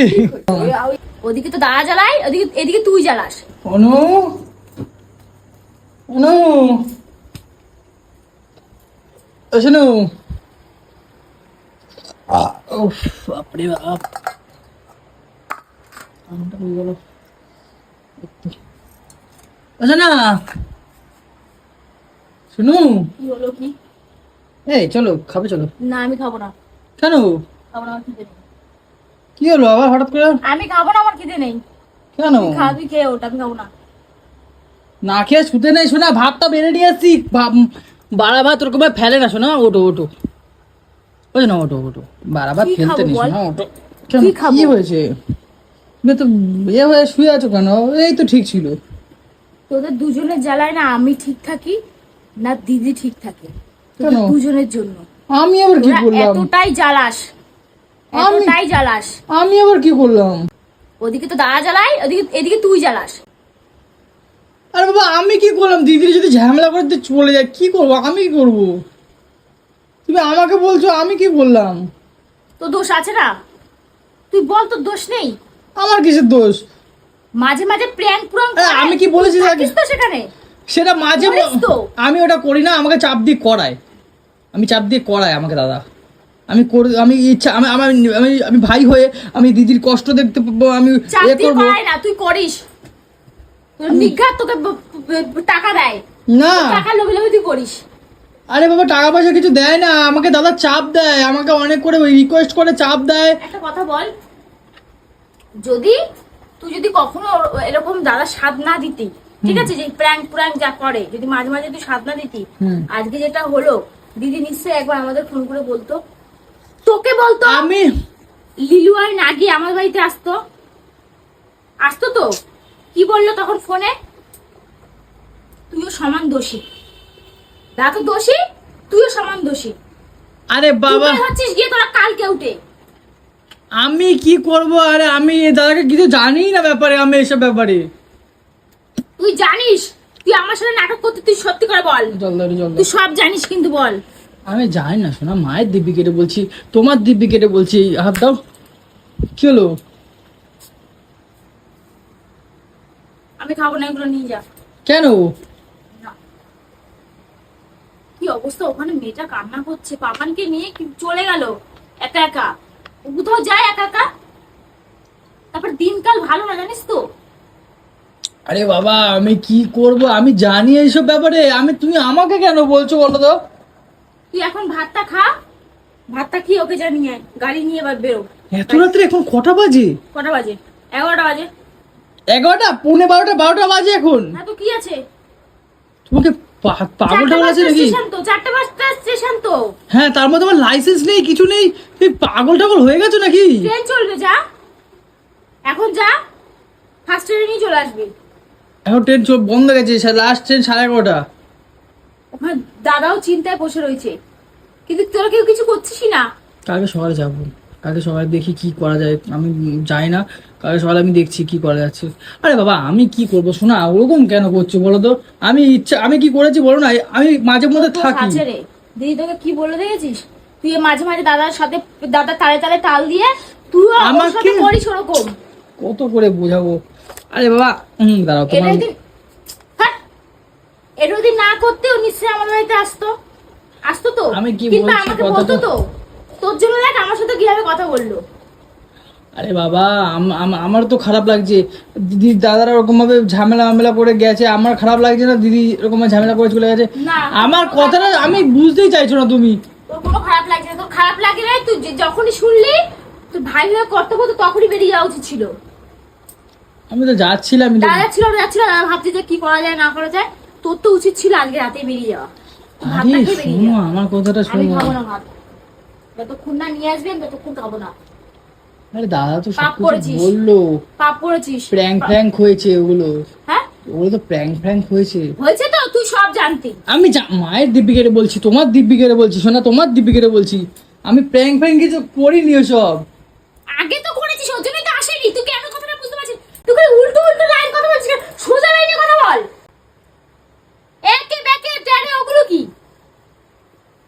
রে। ওদিকে তো দাদা জ্বালায় ওদিকে এদিকে তুই জ্বালাস। অনু? অনু? ও শোনো। উফ বাপরে বাপ। কানটা হয়ে গেল। একটু। ও শুনু? কি হলো কি? এই চলো খাবে চলো। না আমি খাব না। কেন খাব না কি হলো আবার হঠাৎ করে? আমি খাব না আমার খিদে নেই। কেন? খাবি খেয়ে ওটা আমি খাব না। না খেয়ে শুতে নেই শোনা ভাতটা বেড়ে নিয়ে আসছি। বাড়া ভাত ওরকম ফেলে না শোনা ওটো ওটো ওই না ওটো ওটো বাড়া ভাত ফেলতে নেই শোনা ওটো কি হয়েছে? তো ইয়ে হয়ে শুয়ে আছো কেন? এই তো ঠিক ছিল। তোদের দুজনের জ্বালায় না আমি ঠিক থাকি না দিদি ঠিক থাকে? দুজনের জন্য। আমি আবার কি করলাম? এতটাই জ্বালাস। এতটাই জ্বালাস। আমি আবার কি করলাম? ওদিকে তো দাদা জ্বালায় ওদিকে এদিকে তুই জ্বালাস। আরে বাবা আমি কি করলাম? দিদির যদি ঝামেলা করে চলে যায় কি করব? আমি কি করব? তুমি আমাকে বলছো আমি কি বললাম তো দোষ আছে না? তুই বল তোর দোষ নেই। আমার কিসের দোষ? মাঝে মাঝে প্র্যাঙ্ক পুরাং আমি কি বলেছি তো সেখানে? সেটা মাঝে। আমি ওটা করি না আমাকে চাপ দিয়ে করায়। আমি চাপ দিয়ে করায় আমাকে দাদা। আমি করে আমি ইচ্ছা আমি আমার আমি আমি ভাই হয়ে আমি দিদির কষ্ট দেখতে পাবো আমি এ করব। না তুই করিস। তোর নিঘাত তোকে টাকা দেয়। না। টাকা লোভে লোভে তুই করিস। আরে বাবা টাকা পয়সা কিছু দেয় না আমাকে দাদা চাপ দেয় আমাকে অনেক করে রিকোয়েস্ট করে চাপ দেয়। একটা কথা বল যদি তুই যদি কখনো এরকম দাদা স্বাদ না দিতি ঠিক আছে যে প্র্যাঙ্ক প্র্যাঙ্ক যা করে যদি মাঝে মাঝে তুই স্বাদ না দিতি আজকে যেটা হলো দিদি নিশ্চয়ই একবার আমাদের ফোন করে বলতো তোকে বলতো? আমি লিলু আর নাগি আমার বাড়িতে আসতো। আসতো তো? কি বলল তখন ফোনে? তুইও সমান দোষী। দাদা তো দোষী তুইও সমান দোষী। আরে বাবা। হচ্ছিস গিয়ে তোরা কালকে উঠে। আমি কি করব? আরে আমি দাদাকে কিছু জানি না ব্যাপারে আমি এসব ব্যাপারে। তুই জানিস? তুই আমার সাথে নাটক করতে তুই সত্যি করে বল। তুই সব জানিস কিন্তু বল। আমি জানি না শোনা মায়ের দিব্যি কেটে বলছি তোমার দিব্যি কেটে বলছি হাত দাও। কি হলো? আমি খাব না এগুলো নিয়ে যা। কেন? কি অবস্থা? ওখানে মেয়েটা কান্না করছে পাপানকে নিয়ে চলে গেল? একা একা। কোথাও যায় একা একা? তারপর দিনকাল ভালো না জানিস তো? আরে বাবা আমি কি করব? আমি জানি এইসব ব্যাপারে। আমি তুমি আমাকে কেন বলছো বলো তো? তুই এখন ভাতটা খা। ভাতটা খেয়ে ওকে যা নিয়ে আয়। গাড়ি নিয়ে এবার বেরো। এত রাত্রে এখন কটা বাজে? কটা বাজে? এগারোটা বাজে। এগারোটা? পৌনে বারোটা বারোটা বাজে এখন। হ্যাঁ তো কি আছে? তোমাকে পাগল টাগল আছে নাকি? তো চারটে পাঁচটা স্টেশন তো। হ্যাঁ তার মধ্যে আমার লাইসেন্স নেই কিছু নেই। তুমি পাগল টাগল হয়ে গেছো নাকি? ট্রেন চলবে যা। এখন যা। ফার্স্ট ট্রেনই চলে আসবে। এখন ট্রেন বন্ধ গেছে লাস্ট ট্রেন সাড়ে এগারোটা। ওখানে দাদাও চিন্তায় বসে রয়েছে। কিন্তু তোরা কেউ কিছু করছিস না। কালকে সকালে যাব। কালকে সকালে দেখি কি করা যায়। আমি যাই না। কালকে সকালে আমি দেখছি কি করা যাচ্ছে। আরে বাবা আমি কি করব শোনা ওরকম কেন করছ বলো তো? আমি ইচ্ছা আমি কি করেছি বলো না? আমি মাঝে মধ্যে থাকি। রে। দিদি তোকে কি বলে দেখেছিস? তুই মাঝে মাঝে দাদার সাথে দাদা তালে তালে তাল দিয়ে তুই আমার সাথে করিস ওরকম। কত করে বোঝাবো? আরে বাবা হুম দাঁড়াও তোমার এটা যদি না করতে ও নিশ্চয়ই আমার বাড়িতে আসতো। আসতো তো? আমি কি কিন্তু আমাকে বলতো তো- তোর জন্য দেখ আমার সাথে কীভাবে কথা বলল। আরে বাবা আম- আম- আমার তো খারাপ লাগছে। দিদি দাদারা ওরকম ভাবে ঝামেলা মামেলা করে গেছে। আমার খারাপ লাগছে না দিদি এরকম ঝামেলা করে চলে গেছে। আমার কথাটা আমি বুঝতেই চাইছো না তুমি। কোনো খারাপ লাগছে না। তোর খারাপ লাগে না তুই যখনই শুনলি তোর ভাই হয়ে কর্তব্য তো তখনই বেরিয়ে যাওয়া উচিত ছিল। আমি তো যাচ্ছিলাম দাদা ছিল যাচ্ছিল ভাবছি যে কি করা যায় না করা যায়। তোর তো উচিত ছিল আজকে রাতে বেরিয়ে যাওয়া। আরে শোনো আমার কথাটা আমি খাব না ভাত। যতক্ষণ না নিয়ে আসবেন ততক্ষণ খাব না। আরে দাদা তো পাপ সবকিছু বলল। পাপ করেছিস। প্র্যাঙ্ক ফ্র্যাঙ্ক হয়েছে ওগুলো। হ্যাঁ? ওগুলো তো প্র্যাঙ্ক ফ্র্যাঙ্ক হয়েছে। হয়েছে তো তুই সব জানতি। আমি মায়ের দিব্যি কেটে বলছি তোমার দিব্যি কেটে বলছি শোনা তোমার দিব্যি কেটে বলছি। আমি প্র্যাঙ্ক ফ্র্যাঙ্ক কিছু করিনি ওসব আগে তো করেছিস ওর জন্যই তো আসেনি তুই কেন কথাটা বুঝতে পারছিস তুই খালি উল্টো উল্টো লাইন কথা বলছিস না, সোজা লাইনে কথা বল একে বেকে টেনে ওগুলো কি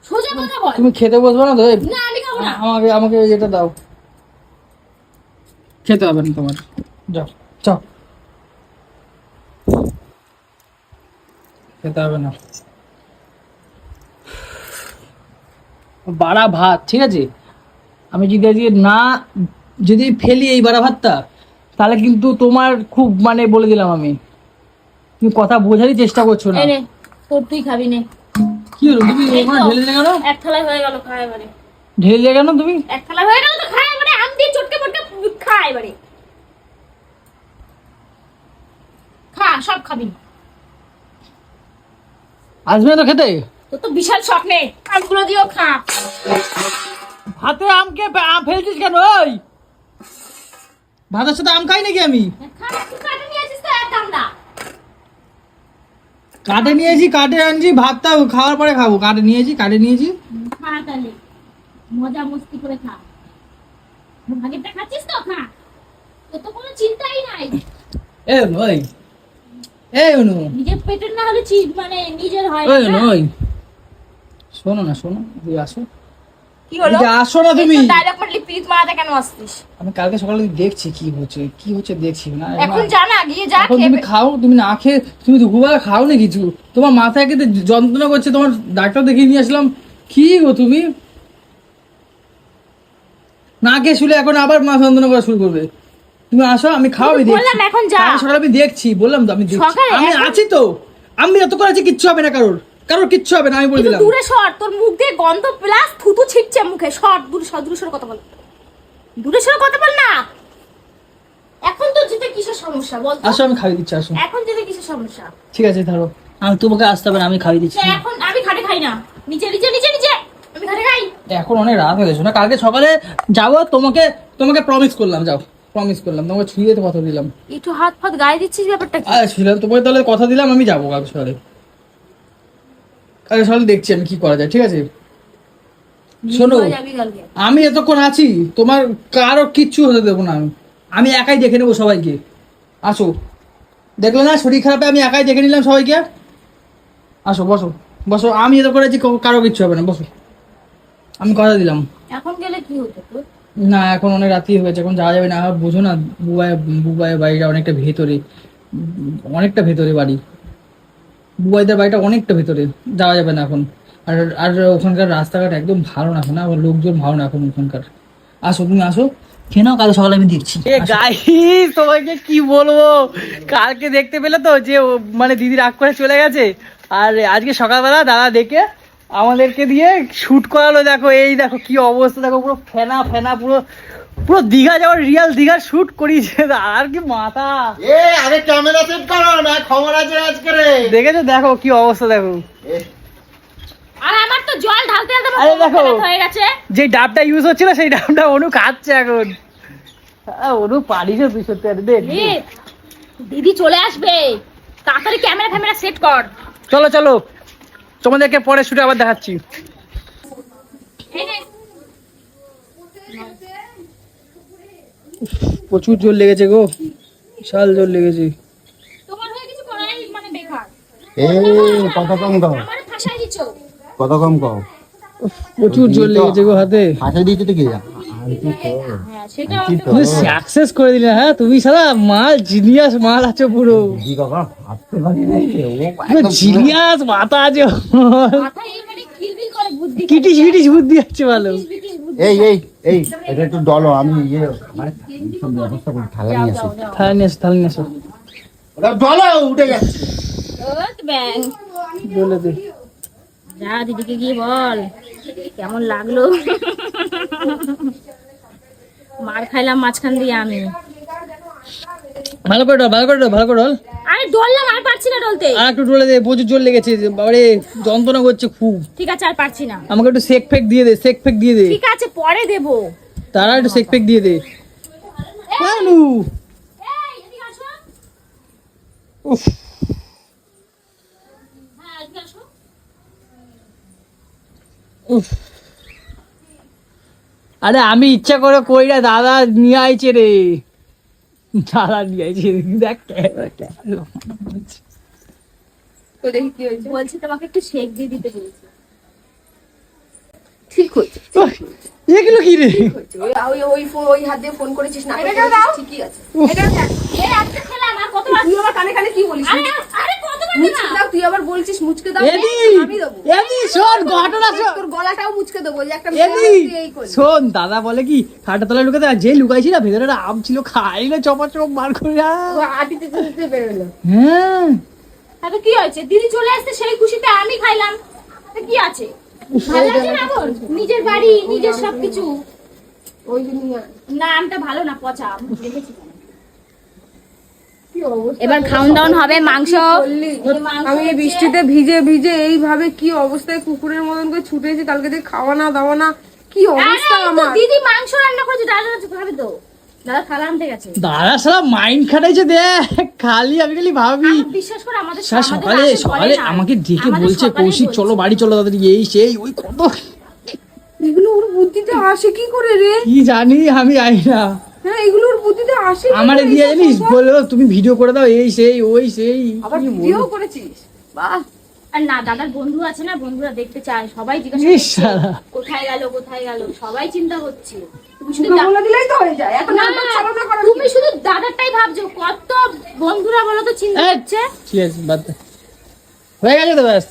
সোজা কথা বল তুমি খেতে বসবে না তো? না আমি খাব না। আমাকে আমাকে এটা দাও। খেতে হবে না তোমার। যাও। যাও খেতে হবে না। বাড়া ভাত ঠিক আছে? আমি যদি আজকে না যদি ফেলি এই বাড়া ভাতটা তাহলে কিন্তু তোমার খুব মানে বলে দিলাম আমি। তুমি কথা বোঝারই চেষ্টা করছ না। তুই খাবি নে। কি হলো? তুমি ওখানে ঢেলে দিলে কেন? এক থালায় হয়ে গেল খা এবারে। ঢেলে দিলে কেন তুমি? এক থালা হয়ে গেল তো খা এবারে আম দিয়ে চটকে পটকে খা এবারে। খা সব খাবি। আসবে না তো খেতে? তোর তো বিশাল শখ নেই আমগুলো দিয়েও খা। ভাতে আমকে আম ফেলছিস কেন? ওই! ভাতের সাথে আম খাই নাকি আমি? খা তুই কাটে নিয়ে আসিস তো এক দামটা কাটে নিয়েছি কাটে আনছি ভাতটা খাওয়ার পরে খাব। কাটে নিয়েছি কাটে নিয়েছি। খা তাহলে মজা মস্তি করে খা। খাচ্ছিস তো? খা। তোর তো কোনো চিন্তাই নাই। এ ওই। এ অনু। নিজের পেটের না হলে চিজ মানে নিজের হয় না। শোনো না শোনো তুই আসো। কি হলো? আসো না তুমি। ডায়লগ মারলি। পিট মারাতে কেন আসছিস আমি কালকে সকালে দেখছি কি হচ্ছে কি হচ্ছে দেখছি না। এখন যা না গিয়ে যা খেয়ে তুমি খাও তুমি না খেয়ে তুমি দুপুরবেলা খাও না কিছু। তোমার মাথায় কেটে যন্ত্রণা করছে তোমার ডাক্তার দেখিয়ে নিয়ে আসলাম। কি গো তুমি? না খেয়ে শুলে এখন আবার মাথা যন্ত্রণা করা শুরু করবে। তুমি আসো আমি খাও আমি বললাম এখন যা। সকালে আমি দেখছি বললাম তো আমি দেখছি। আমি আছি তো। আমি এত করে আছি কিচ্ছু হবে না কারোর। কারোর কিচ্ছু হবে না আমি বলে দিলাম। দূরে সর তোর মুখ দিয়ে গন্ধ প্লাস থুতু ছিটছে মুখে। সর দূরে সর দূরে সর কথা বল। দূরে সর কথা বল না। এখন তো যেতে কিসের সমস্যা বল আসো আমি খাইয়ে দিচ্ছি আসো। এখন যেতে কিসের সমস্যা? ঠিক আছে ধরো। আমি তোমাকে আসতে হবে আমি খাইয়ে দিচ্ছি। এখন আমি খাটে খাই না। নিচে নিচে নিচে নিচে। আমি খাটে খাই। এখন অনেক রাত হয়ে গেছে না? কালকে সকালে যাব তোমাকে তোমাকে প্রমিস করলাম যাও। প্রমিস করলাম তোমাকে ছুঁয়ে তো কথা দিলাম। একটু হাত ফাত গায়ে দিচ্ছিস ব্যাপারটা কি? ছিলাম তোমাকে তাহলে কথা দিলাম আমি যাব কালকে সকালে। কালকে সকালে দেখছি আমি কি করা যায় ঠিক আছে? শোনো। আমি এতক্ষণ আছি তোমার কারও কিচ্ছু হতে দেবো না আমি। আমি একাই দেখে নেব সবাইকে। আসো। দেখলে না শরীর খারাপে আমি একাই দেখে নিলাম সবাইকে? আসো বসো বসো। আমি এত করেছি কা- কারও কিচ্ছু হবে না বসো। আমি কথা দিলাম। এখন গেলে কি হতো না এখন অনেক রাতি হয়ে গেছে এখন যাওয়া যাবে না। বোঝো না বুবাই বুবাইয়ের বাড়িটা অনেকটা ভেতরে। অনেকটা ভেতরে বাড়ি। বুবাইদের বাড়িটা অনেকটা ভেতরে। যাওয়া যাবে না এখন। আর আর ওখানকার রাস্তাঘাট একদম ভালো না এখন না, আবার লোকজন ভালো না এখন ওখানকার। আসো তুমি আসো খেয়ে নাও কাল সকালে আমি দেখছি। গাইস তোমাকে কি বলব? কালকে দেখতে পেলে তো যে ও মানে দিদি রাগ করে চলে গেছে। আর আজকে সকালবেলা দাদা দেখে আমাদেরকে দিয়ে শুট করালো দেখো এই দেখো কি অবস্থা দেখো পুরো ফেনা ফেনা পুরো পুরো দীঘা যাওয়ার রিয়াল দীঘার শুট করিয়েছে। আর কি মাথা। এ আরে ক্যামেরা সেট করো না খবর আছে আজকে দেখেছ? দেখো কি অবস্থা দেখো। আর আমার তো জল ঢালতে ঢালতে আরে দেখো। হয়ে গেছে। যে ডাবটা ইউজ হচ্ছিল সেই ডাবটা অনু খাচ্ছে এখন। অনু পারিস সত্যি আর দেখ দিদি চলে আসবে। তাড়াতাড়ি ক্যামেরা ফ্যামেরা সেট কর। চলো চলো। তোমাদেরকে পরে শুটে আবার দেখাচ্ছি। প্রচুর জোর লেগেছে গো। বিশাল জোর লেগেছে। তোমার হয়ে কিছু করাই মানে বেকার। এ কত কম কও আমার ফাঁসাই দিচ্ছ কত কম কও? প্রচুর জোর লেগেছে গো হাতে। ফাঁসে দিয়েছে তো কি? তুমি সাকসেস করে দিলে হ্যাঁ তুমি সারা মাল জিনিয়াস মাল আছে পুরো। জিনিয়াস মাথা আছে মানে খিলবিল করে বুদ্ধি কিটিস ফিটিস বুদ্ধি আছে ভালো। এই এই এই এটা একটু ডলো আমি ইয়ে মানে ব্যবস্থা করি থালা নিয়ে আসি। থালে নিয়ে আসো থালে নিয়ে আসো। ওটা ডলো উঠে যাচ্ছে বলে দে। যা দিদিকে গিয়ে বল। কেমন লাগল? মার খাইলাম মাঝখান দিয়ে আমি। ভালো করে ডল ভালো করে ডল ভালো করে ডল। আরে ডললাম আর পারছি না ডলতে। আর একটু ডলে দে প্রচুর জোর লেগেছে। বাবারে যন্ত্রণা করছে খুব। ঠিক আছে আর পারছি না। আমাকে একটু সেক ফেক দিয়ে দে সেক ফেক দিয়ে দে। ঠিক আছে পরে দেবো। তারা একটু সেক ফেক দিয়ে দে। এই, এদিকে আসো। উফ হ্যাঁ, এদিকে আসো। উফ আরে আমি ইচ্ছা করে কই না দাদা নিয়ে আইছে রে। দাদা নিয়ে আইছে দেখ। বলছি তোমাকে একটু শেক দিয়ে দিতে বলেছি। ঠিক হয়েছে। এগুলো কি রে? ওই ওই ওই ফোন ওই হাত দিয়ে ফোন করেছিস না? এটা দাও। ঠিকই আছে। এটা দেখ, এই একটা খেলাম, আর কতবার- তুই আবার কানে কানে কি বলিস? আরে, আরে মুচকে দাও তুই আবার বলছিস মুচকে দাও আমি দেবো। এদি শোন ঘটনা শোন। তোর গলাটাও মুচকে দেবো যে একটা এদি শোন দাদা বলে কি খাটা তলায় লুকাতে আর যে লুকাইছি না ভেতরে আম ছিল খাই না চপা চপ বার করে আ। ও আটিতে বেরোলো। হ্যাঁ। তাতে কি হয়েছে? দিদি চলে আসতে সেই খুশিতে আমি খাইলাম। কি আছে? ভালো না? নিজের বাড়ি নিজের সবকিছু। ওই না আমটা ভালো না পচা আমি দেখেছি এবার খাওন দাওন হবে মাংস আমি এই বৃষ্টিতে ভিজে ভিজে এইভাবে কি অবস্থায় কুকুরের মতন করে ছুটেছি কালকে থেকে খাওয়া না দাওয়া না কি অবস্থা আমার? দিদি মাংস রান্না করেছে দাদা খাবে তো দাদা থালা আনতে গেছে। দাদা সারা মাইন্ড খাটাইছে দেখ খালি আমি খালি ভাবি। আমার বিশ্বাস করে আমাদের স্যার আমাদের সকালে সকালে আমাকে ডেকে বলছে সকালে কৌশিক চলো বাড়ি চলো তাড়াতাড়ি এই সেই ওই কত এগুলো ওর বুদ্ধিতে আসে কি করে রে? কি জানি আমি জানি না। হ্যাঁ বুদ্ধিতে আসে কি দিয়ে জানিস? বলল তুমি ভিডিও করে দাও এই সেই ওই সেই আবার ভিডিও করেছিস? বাহ। আর না দাদার বন্ধু আছে না বন্ধুরা দেখতে চায় সবাই জিজ্ঞাসা ইস, করছে, শালা। কোথায় গেল কোথায় গেল? সবাই চিন্তা তুমি শুধু বলে দিলেই তো হয়ে যায় তুমি শুধু দাদারটাই ভাবছ কত বন্ধুরা বলো তো চিন্তা ঠিক আছে বাদ হয়ে গেছে তো ব্যাস।